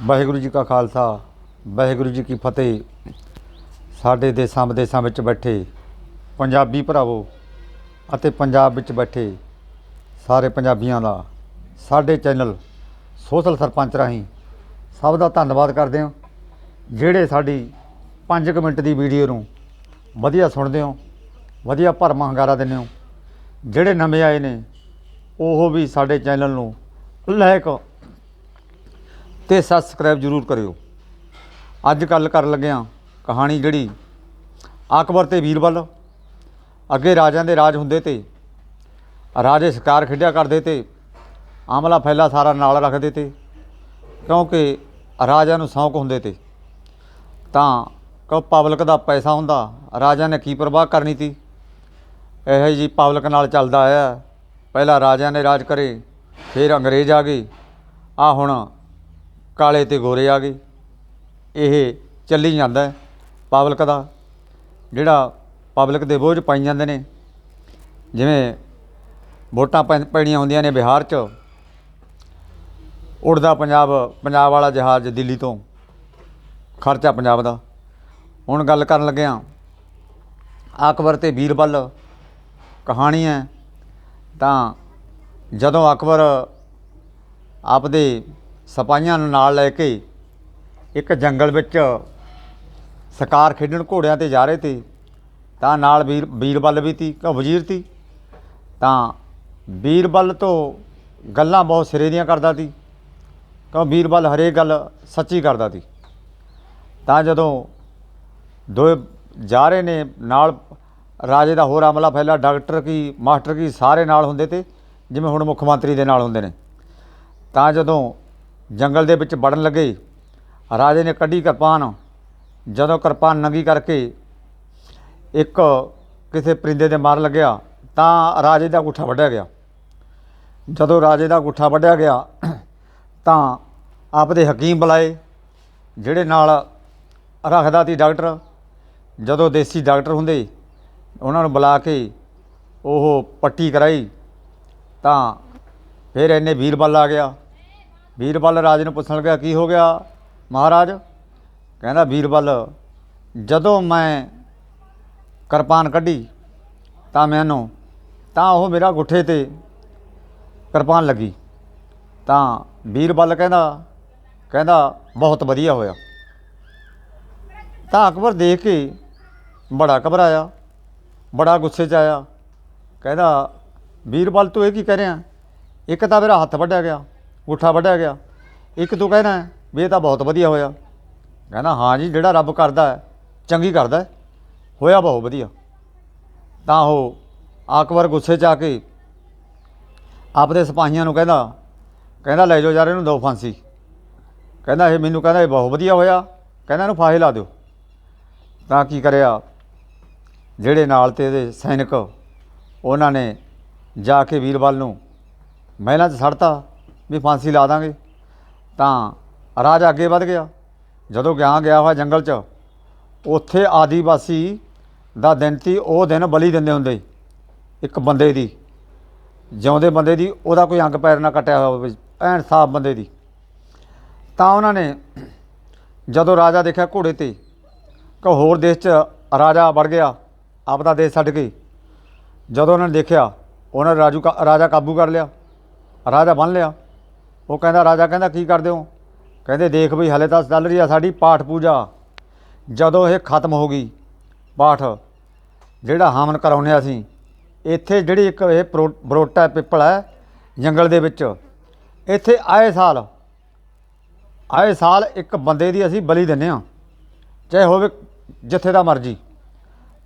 ਵਾਹਿਗੁਰੂ ਜੀ ਕਾ ਖਾਲਸਾ, ਵਾਹਿਗੁਰੂ ਜੀ ਕੀ ਫਤਿਹ। ਸਾਡੇ ਦੇਸਾਂ ਵਿਦੇਸਾਂ ਵਿੱਚ ਬੈਠੇ ਪੰਜਾਬੀ ਭਰਾਵੋ ਅਤੇ ਪੰਜਾਬ ਵਿੱਚ ਬੈਠੇ ਸਾਰੇ ਪੰਜਾਬੀਆਂ ਦਾ ਸਾਡੇ ਚੈਨਲ ਸੋਸ਼ਲ ਸਰਪੰਚ ਰਾਹੀਂ ਸਭ ਦਾ ਧੰਨਵਾਦ ਕਰਦੇ ਹਾਂ। ਜਿਹੜੇ ਸਾਡੀ 5 ਮਿੰਟ ਦੀ ਵੀਡੀਓ ਨੂੰ ਵਧੀਆ ਸੁਣਦੇ ਹੋ, ਵਧੀਆ ਭਰਮਾ ਹੰਗਾਰਾ ਦਿੰਦੇ ਹੋ, ਜਿਹੜੇ ਨਵੇਂ ਆਏ ਨੇ, ਉਹ ਵੀ ਸਾਡੇ ਚੈਨਲ ਨੂੰ ਲਾਇਕ ਤੇ ਸਬਸਕ੍ਰਾਈਬ ਜ਼ਰੂਰ ਕਰਿਓ। ਅੱਜ ਗੱਲ ਕਰਨ ਲੱਗਿਆ ਕਹਾਣੀ ਜਿਹੜੀ ਅਕਬਰ ਤੇ ਵੀਰਬਲ। ਅੱਗੇ ਰਾਜਿਆਂ ਦੇ ਰਾਜ ਹੁੰਦੇ ਤੇ, ਰਾਜੇ ਸ਼ਿਕਾਰ ਖੇਡਿਆ ਕਰਦੇ ਤੇ, ਆਮਲਾ ਫੈਲਾ ਸਾਰਾ ਨਾਲ ਰੱਖਦੇ ਤੇ, ਕਿਉਂਕਿ ਰਾਜਿਆਂ ਨੂੰ ਸ਼ੌਂਕ ਹੁੰਦੇ ਤੇ। ਤਾਂ ਕੋ ਪਬਲਿਕ ਦਾ ਪੈਸਾ ਹੁੰਦਾ ਰਾਜਾ ਨੇ ਕੀ ਪ੍ਰਵਾਹ ਕਰਨੀ ਤੀ? ਇਹੋ ਜੀ ਪਬਲਿਕ ਨਾਲ ਚੱਲਦਾ ਆਇਆ, ਪਹਿਲਾਂ ਰਾਜਿਆਂ ਨੇ ਰਾਜ ਕਰੇ, ਫਿਰ ਅੰਗਰੇਜ਼ ਆ ਗਏ। ਆ ਹੁਣ ਕਾਲੇ ਤੇ ਗੋਰੇ ਆ ਗਏ। ਇਹ ਚੱਲੀ ਜਾਂਦਾ ਪਬਲਿਕ ਦਾ, ਜਿਹੜਾ ਪਬਲਿਕ ਦੇ ਬੋਝ ਪਾਈ ਜਾਂਦੇ ਨੇ। ਜਿਵੇਂ ਵੋਟਾਂ ਪੈ- ਪੈਣੀਆਂ ਹੁੰਦੀਆਂ ਨੇ ਬਿਹਾਰ 'ਚ। ਉੜਦਾ ਪੰਜਾਬ ਪੰਜਾਬ ਵਾਲਾ ਜਹਾਜ਼ ਦਿੱਲੀ ਤੋਂ। ਖਰਚਾ ਪੰਜਾਬ ਦਾ। ਹੁਣ ਗੱਲ ਕਰਨ ਲੱਗਿਆ ਅਕਬਰ ਤੇ ਬੀਰਬਲ ਕਹਾਣੀ ਹੈ। ਤਾਂ ਜਦੋਂ ਅਕਬਰ ਆਪਦੇ ਸਿਪਾਹੀਆਂ ਨੂੰ ਨਾਲ ਲੈ ਕੇ ਇੱਕ ਜੰਗਲ ਵਿੱਚ ਸ਼ਿਕਾਰ ਖੇਡਣ ਘੋੜਿਆਂ ਤੇ ਜਾ ਰਹੇ ਤੇ ਤਾਂ ਨਾਲ ਵੀਰ, ਵੀਰਬਲ ਵੀ ਤੀ ਕਿ ਵਜ਼ੀਰ ਤੀ ਤਾਂ ਬੀਰਬਲ ਤੋਂ ਗੱਲਾਂ ਬਹੁਤ ਸਿਰੇ ਦੀਆਂ ਕਰਦਾ ਤੀ ਕਿਉਂ ਬੀਰਬਲ ਹਰੇਕ ਗੱਲ ਸੱਚੀ ਕਰਦਾ ਤੀ ਤਾਂ ਜਦੋਂ ਦੋਏ ਜਾ ਰਹੇ ਨੇ, ਨਾਲ ਰਾਜੇ ਦਾ ਹੋਰ ਅਮਲਾ ਫੈਲਾ ਡਾਕਟਰ ਕੀ, ਮਾਸਟਰ ਕੀ ਸਾਰੇ ਨਾਲ ਹੁੰਦੇ ਤੇ, ਜਿਵੇਂ ਹੁਣ ਮੁੱਖ ਮੰਤਰੀ ਦੇ ਨਾਲ ਹੁੰਦੇ ਨੇ। ਤਾਂ ਜਦੋਂ ਜੰਗਲ ਦੇ ਵਿੱਚ ਵੜਨ ਲੱਗੇ। ਰਾਜੇ ਨੇ ਕੱਢੀ ਕਿਰਪਾਨ। ਜਦੋਂ ਕਿਰਪਾਨ ਨੰਗੀ ਕਰਕੇ ਇੱਕ ਕਿਸੇ ਪਰਿੰਦੇ ਦੇ ਮਾਰ ਲੱਗਿਆ, ਤਾਂ ਰਾਜੇ ਦਾ ਗੁੱਠਾ ਵੱਢਿਆ ਗਿਆ। ਜਦੋਂ ਰਾਜੇ ਦਾ ਗੁੱਠਾ ਵੱਢਿਆ ਗਿਆ, ਤਾਂ ਆਪਦੇ ਹਕੀਮ ਬੁਲਾਏ, ਜਿਹੜੇ ਨਾਲ ਰੱਖਦਾ ਸੀ ਡਾਕਟਰ। ਜਦੋਂ ਦੇਸੀ ਡਾਕਟਰ ਹੁੰਦੇ, ਉਹਨਾਂ ਨੂੰ ਬੁਲਾ ਕੇ ਉਹ ਪੱਟੀ ਕਰਾਈ, ਤਾਂ ਫਿਰ ਇਹਨੇ ਵੀਰਬਲ ਆ ਗਿਆ। ਵੀਰਬਲ ਰਾਜੇ ਨੂੰ ਪੁੱਛਣ ਲੱਗਾ ਕੀ ਹੋ ਗਿਆ? ਮਹਾਰਾਜ ਕਹਿੰਦਾ, ਵੀਰਬਲ, ਜਦੋਂ ਮੈਂ ਕਿਰਪਾਨ ਕੱਢੀ ਤਾਂ ਮੈਨੂੰ, ਤਾਂ ਉਹ ਮੇਰਾ ਗੁੱਠੇ ਤੇ ਕਿਰਪਾਨ ਲੱਗੀ। ਤਾਂ ਵੀਰਬਲ ਕਹਿੰਦਾ ਕਹਿੰਦਾ, ਬਹੁਤ ਵਧੀਆ ਹੋਇਆ। ਤਾਂ ਅਕਬਰ ਦੇਖ ਕੇ ਬੜਾ ਘਬਰਾਇਆ, ਬੜਾ ਗੁੱਸੇ 'ਚ ਆਇਆ। ਕਹਿੰਦਾ, ਵੀਰਬਲ, ਤੂੰ ਇਹ ਕੀ ਕਹਿ ਰਿਹਾ? ਇੱਕ ਤਾਂ ਮੇਰਾ ਹੱਥ ਵੱਢਿਆ ਗਿਆ। ਗੁੱਠਾ ਵੱਢਿਆ ਗਿਆ। ਇੱਕ ਤੂੰ ਕਹਿਣਾ ਹੈ, ਵੀ ਇਹ ਤਾਂ ਬਹੁਤ ਵਧੀਆ ਹੋਇਆ। ਕਹਿੰਦਾ, ਹਾਂ ਜੀ, ਜਿਹੜਾ ਰੱਬ ਕਰਦਾ ਹੈ, ਚੰਗੀ ਕਰਦਾ ਹੈ। ਹੋਇਆ ਬਹੁਤ ਵਧੀਆ। ਤਾਂ ਉਹ ਅਕਬਰ ਗੁੱਸੇ 'ਚ ਆ ਕੇ ਆਪਦੇ ਸਿਪਾਹੀਆਂ ਨੂੰ ਕਹਿੰਦਾ ਕਹਿੰਦਾ, ਲੈ ਜਾਓ ਯਾਰ, ਇਹਨੂੰ ਦੋ ਫਾਂਸੀ। ਕਹਿੰਦਾ, ਇਹ ਮੈਨੂੰ ਕਹਿੰਦਾ, ਇਹ ਬਹੁਤ ਵਧੀਆ ਹੋਇਆ। ਕਹਿੰਦਾ, ਇਹਨੂੰ ਫਾਹੇ ਲਾ ਦਿਓ। ਤਾਂ ਕੀ ਕਰਿਆ? ਜਿਹੜੇ ਨਾਲ ਤੇ ਇਹਦੇ ਸੈਨਿਕ, ਉਹਨਾਂ ਨੇ ਜਾ ਕੇ ਵੀਰਵਾਲ ਨੂੰ ਮਹਿਲਾਂ 'ਚ ਸੜਤਾ ਵੀ ਫਾਂਸੀ ਲਾ ਦਾਂਗੇ। ਤਾਂ ਰਾਜਾ ਅੱਗੇ ਵੱਧ ਗਿਆ। ਜਦੋਂ ਗਿਆ ਗਿਆ ਹੋਇਆ ਜੰਗਲ 'ਚ, ਉੱਥੇ ਆਦੀਵਾਸੀ ਦਾ ਦਿਨ ਸੀ, ਉਹ ਦਿਨ ਬਲੀ ਦਿੰਦੇ ਹੁੰਦੇ। ਇੱਕ ਬੰਦੇ ਦੀ, ਜਿਉਂਦੇ ਬੰਦੇ ਦੀ, ਉਹਦਾ ਕੋਈ ਅੰਗ ਪੈਰ ਨਾ ਕੱਟਿਆ ਹੋਵੇ, ਐਨ ਸਾਫ਼ ਬੰਦੇ ਦੀ। ਤਾਂ ਉਹਨਾਂ ਨੇ ਜਦੋਂ ਰਾਜਾ ਦੇਖਿਆ ਘੋੜੇ ਤੇ ਕਿ ਹੋਰ ਦੇਸ਼ 'ਚ ਰਾਜਾ ਵੜ ਗਿਆ, ਆਪਦਾ ਦੇਸ਼ ਛੱਡ ਕੇ। ਜਦੋਂ ਉਹਨਾਂ ਨੇ ਦੇਖਿਆ, ਉਹਨਾਂ ਨੇ ਰਾਜੂ ਕਾ- ਰਾਜਾ ਕਾਬੂ ਕਰ ਲਿਆ, ਰਾਜਾ ਬੰਨ ਲਿਆ। ਉਹ ਕਹਿੰਦਾ, ਰਾਜਾ ਕਹਿੰਦਾ, ਕੀ ਕਰਦੇ ਹੋ? ਕਹਿੰਦੇ, ਦੇਖ ਬਈ, ਹਲੇ ਤਾਂ ਚੱਲ ਰਹੀ ਆ ਸਾਡੀ ਪਾਠ ਪੂਜਾ। ਜਦੋਂ ਇਹ ਖਤਮ ਹੋ ਗਈ ਪਾਠ, ਜਿਹੜਾ ਹਮਨ ਕਰਾਉਂਦੇ ਅਸੀਂ, ਇੱਥੇ ਜਿਹੜੀ ਇੱਕ ਇਹ ਪ੍ਰੋ- ਬਰੋਟਾ ਪਿੱਪਲ ਹੈ ਜੰਗਲ ਦੇ ਵਿੱਚ, ਇੱਥੇ ਆਏ ਸਾਲ ਆਏ ਸਾਲ ਇੱਕ ਬੰਦੇ ਦੀ ਅਸੀਂ ਬਲੀ ਦਿੰਨੇ ਆ ਚਾਹੇ ਹੋਵੇ ਜਿੱਥੇ ਦਾ ਮਰਜ਼ੀ।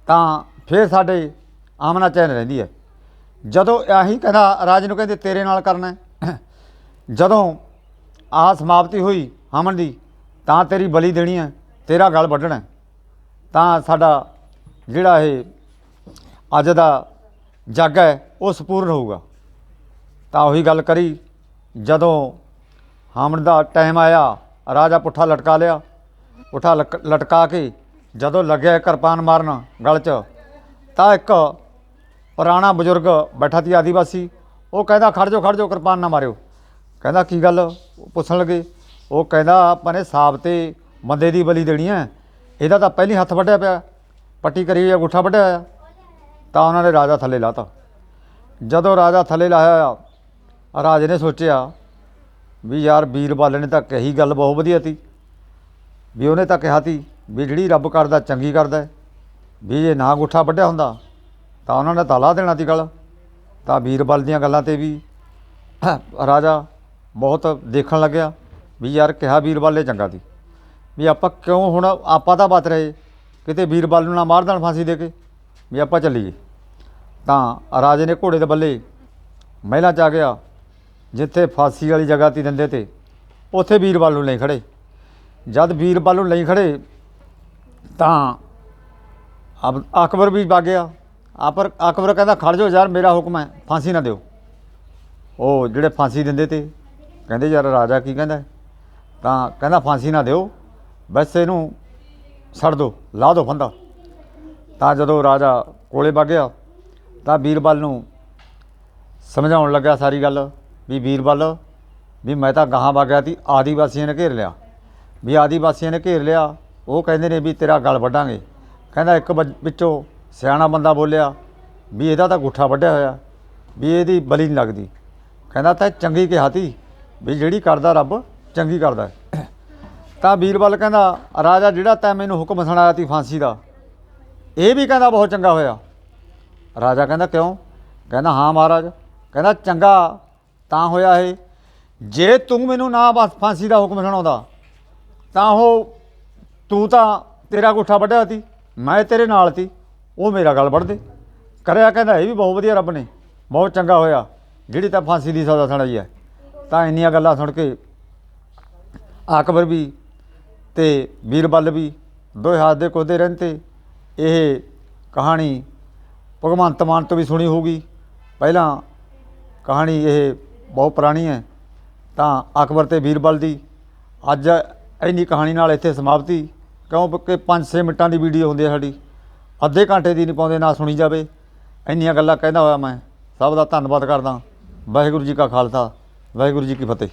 ਤਾਂ ਫਿਰ ਸਾਡੇ ਆਮਨਾ ਚੈਨ ਰਹਿੰਦੀ ਹੈ। ਜਦੋਂ ਆਹੀ ਕਹਿੰਦਾ, ਰਾਜ ਨੂੰ ਕਹਿੰਦੇ, ਤੇਰੇ ਨਾਲ ਕਰਨਾ ਜਦੋਂ ਆ ਸਮਾਪਤੀ ਹੋਈ ਹਮਨ ਦੀ, ਤਾਂ ਤੇਰੀ ਬਲੀ ਦੇਣੀ ਹੈ, ਤੇਰਾ ਗਲ ਵੱਢਣਾ ਤਾਂ ਸਾਡਾ ਜਿਹੜਾ ਇਹ ਅੱਜ ਦਾ ਜੱਗ ਹੈ, ਉਹ ਸੰਪੂਰਨ ਹੋਊਗਾ। ਤਾਂ ਉਹੀ ਗੱਲ ਕਰੀ, ਜਦੋਂ ਹਮਨ ਦਾ ਟਾਈਮ ਆਇਆ, ਰਾਜਾ ਪੁੱਠਾ ਲਟਕਾ ਲਿਆ। ਪੁੱਠਾ ਲਕ- ਲਟਕਾ ਕੇ ਜਦੋਂ ਲੱਗਿਆ ਕਿਰਪਾਨ ਮਾਰਨ ਗਲ 'ਚ, ਤਾਂ ਇੱਕ ਪੁਰਾਣਾ ਬਜ਼ੁਰਗ ਬੈਠਾ ਸੀ ਆਦੀਵਾਸੀ। ਉਹ ਕਹਿੰਦਾ ਖੜ ਜਾਓ ਖੜ ਜਾਓ, ਕਿਰਪਾਨ ਨਾ ਮਾਰਿਓ। ਕਹਿੰਦਾ, ਕੀ ਗੱਲ? ਉਹ ਪੁੱਛਣ ਲੱਗੇ। ਉਹ ਕਹਿੰਦਾ ਆਪਾਂ ਨੇ ਸਾਬ ਤੇ ਬੰਦੇ ਦੀ ਬਲੀ ਦੇਣੀ ਹੈ ਇਹਦਾ ਤਾਂ ਪਹਿਲੀ ਹੱਥ ਵੱਢਿਆ ਪਿਆ। ਪੱਟੀ ਕਰੀ ਹੋਈ ਅੰਗੂਠਾ ਵੱਢਿਆ ਹੋਇਆ। ਤਾਂ ਉਹਨਾਂ ਨੇ ਰਾਜਾ ਥੱਲੇ ਲਾਤਾ। ਜਦੋਂ ਰਾਜਾ ਥੱਲੇ ਲਾਇਆ ਆ ਰਾਜੇ ਨੇ ਸੋਚਿਆ ਵੀ ਯਾਰ ਵੀਰਬਲ ਨੇ ਤਾਂ ਕਹੀ ਗੱਲ ਬਹੁਤ ਵਧੀਆ ਤੀ। ਵੀ ਉਹਨੇ ਤਾਂ ਕਿਹਾ ਤੀ ਵੀ ਜਿਹੜੀ ਰੱਬ ਕਰਦਾ, ਚੰਗੀ ਕਰਦਾ ਵੀ ਜੇ ਨਾ ਅੰਗੂਠਾ ਵੱਢਿਆ ਹੁੰਦਾ, ਤਾਂ ਉਹਨਾਂ ਨੇ ਤਾਲਾ ਦੇਣਾ ਸੀ ਗੱਲ। ਤਾਂ ਵੀਰਬਲ ਦੀਆਂ ਗੱਲਾਂ ਤੇ ਵੀ ਰਾਜਾ ਬਹੁਤ ਦੇਖਣ ਲੱਗਿਆ ਵੀ ਯਾਰ ਕਿਹਾ ਵੀਰਵਾਲੇ ਚੰਗਾ ਸੀ। ਵੀ ਆਪਾਂ ਕਿਉਂ ਹੁਣ ਆਪਾਂ ਤਾਂ ਬਚ ਰਹੇ, ਕਿਤੇ ਵੀਰਬਲ ਨੂੰ ਨਾ ਮਾਰ ਦੇਣ ਫਾਂਸੀ ਦੇ ਕੇ, ਵੀ ਆਪਾਂ ਚੱਲੀਏ। ਤਾਂ ਰਾਜੇ ਨੇ ਘੋੜੇ ਦੇ ਬੱਲੇ ਮਹਿਲਾਂ ਚ ਆ ਗਿਆ, ਜਿੱਥੇ ਫਾਂਸੀ ਵਾਲੀ ਜਗ੍ਹਾ ਤੀ ਦਿੰਦੇ ਤੇ, ਉੱਥੇ ਵੀਰਬਲ ਨੂੰ ਲਈ ਖੜੇ। ਜਦ ਵੀਰਬਲ ਨੂੰ ਲਈ ਖੜੇ, ਤਾਂ ਅਬ ਅਕਬਰ ਵੀ ਵਗ ਗਿਆ। ਆਪਰ ਅਕਬਰ ਕਹਿੰਦਾ, ਖੜ ਜਾਓ ਯਾਰ, ਮੇਰਾ ਹੁਕਮ ਹੈ, ਫਾਂਸੀ ਨਾ ਦਿਓ। ਉਹ ਜਿਹੜੇ ਫਾਂਸੀ ਦਿੰਦੇ ਤੇ ਕਹਿੰਦੇ ਯਾਰ ਰਾਜਾ ਕੀ ਕਹਿੰਦਾ? ਤਾਂ ਕਹਿੰਦਾ ਫਾਂਸੀ ਨਾ ਦਿਓ, ਬਸ ਇਹਨੂੰ ਛੱਡ ਦਿਓ ਲਾ ਦਿਓ ਫੰਦਾ। ਤਾਂ ਜਦੋਂ ਰਾਜਾ ਕੋਲੇ ਵਗ ਗਿਆ, ਤਾਂ ਵੀਰਬਲ ਨੂੰ ਸਮਝਾਉਣ ਲੱਗਾ ਸਾਰੀ ਗੱਲ ਵੀ ਵੀਰਬਲ ਵੀ ਮੈਂ ਤਾਂ ਗਾਹਾਂ ਵਗਿਆ ਗਿਆ ਤੀ ਆਦੀਵਾਸੀਆਂ ਨੇ ਘੇਰ ਲਿਆ। ਵੀ ਆਦੀਵਾਸੀਆਂ ਨੇ ਘੇਰ ਲਿਆ, ਉਹ ਕਹਿੰਦੇ ਨੇ ਵੀ ਤੇਰਾ ਗਲ ਵੱਢਾਂਗੇ। ਕਹਿੰਦਾ ਇੱਕ ਵਜ- ਵਿੱਚੋਂ ਸਿਆਣਾ ਬੰਦਾ ਬੋਲਿਆ ਵੀ ਇਹਦਾ ਤਾਂ ਗੁੱਠਾ ਵੱਢਿਆ ਹੋਇਆ, ਵੀ ਇਹਦੀ ਬਲੀ ਨਹੀਂ ਲੱਗਦੀ। ਕਹਿੰਦਾ ਤਾਂ ਚੰਗੀ ਕਿਹਾ ਤੀ। ਵੀ ਜਿਹੜੀ ਕਰਦਾ ਰੱਬ, ਚੰਗੀ ਕਰਦਾ। ਤਾਂ ਵੀਰਬਲ ਕਹਿੰਦਾ, ਰਾਜਾ, ਜਿਹੜਾ ਤੈਂ ਮੈਨੂੰ ਹੁਕਮ ਸੁਣਾਇਆ ਤੀ ਫਾਂਸੀ ਦਾ, ਇਹ ਵੀ ਕਹਿੰਦਾ ਬਹੁਤ ਚੰਗਾ ਹੋਇਆ। ਰਾਜਾ ਕਹਿੰਦਾ, ਕਿਉਂ? ਕਹਿੰਦਾ, ਹਾਂ ਮਹਾਰਾਜ। ਕਹਿੰਦਾ, ਚੰਗਾ, ਤਾਂ ਹੋਇਆ ਇਹ। ਜੇ ਤੂੰ ਮੈਨੂੰ ਨਾ ਫਾਂਸੀ ਦਾ ਹੁਕਮ ਸੁਣਾਉਂਦਾ, ਤਾਂ ਉਹ, ਤੂੰ ਤਾਂ ਤੇਰਾ ਗੁੱਠਾ ਵੱਢਿਆ ਸੀ, ਮੈਂ ਤੇਰੇ ਨਾਲ ਸੀ, ਉਹ ਮੇਰਾ ਗੱਲ ਵੱਢਦੇ ਕਰਿਆ ਕਹਿੰਦਾ, ਇਹ ਵੀ ਬਹੁਤ ਵਧੀਆ ਰੱਬ ਨੇ, ਬਹੁਤ ਚੰਗਾ ਹੋਇਆ, ਜਿਹੜੀ ਤਾਂ ਫਾਂਸੀ ਦੀ ਸਜ਼ਾ ਸੁਣਾਈ ਹੈ। ਤਾਂ ਇੰਨੀਆਂ ਗੱਲਾਂ ਸੁਣ ਕੇ ਅਕਬਰ ਵੀ ਤੇ ਵੀਰਬਲ ਵੀ ਦੋਹੇ ਹੱਥ ਦੇ ਕੋਦੇ ਰਹਿੰਦੇ ਇਹ ਕਹਾਣੀ ਭਗਵੰਤ ਮਾਨ ਤੋਂ ਵੀ ਸੁਣੀ ਹੋਊਗੀ। ਪਹਿਲਾਂ ਕਹਾਣੀ ਇਹ ਬਹੁਤ ਪੁਰਾਣੀ ਹੈ, ਤਾਂ ਅਕਬਰ ਤੇ ਵੀਰਬਲ ਦੀ ਅੱਜ ਇੰਨੀ ਕਹਾਣੀ ਨਾਲ ਇੱਥੇ ਸਮਾਪਤੀ। ਕਿਉਂਕਿ 5-6 ਮਿੰਟਾਂ ਦੀ ਵੀਡੀਓ ਹੁੰਦੀ ਹੈ ਸਾਡੀ, ਅੱਧੇ ਘੰਟੇ ਦੀ ਨਹੀਂ ਪਾਉਂਦੇ, ਨਾ ਸੁਣੀ ਜਾਵੇ। ਇੰਨੀਆਂ ਗੱਲਾਂ ਕਹਿੰਦਾ ਹੋਇਆ ਮੈਂ। ਸਭ ਦਾ ਧੰਨਵਾਦ ਕਰਦਾ। ਵਾਹਿਗੁਰੂ ਜੀ ਕਾ ਖਾਲਸਾ। ਵਾਹਿਗੁਰੂ ਜੀ ਕੀ ਫਤਿਹ।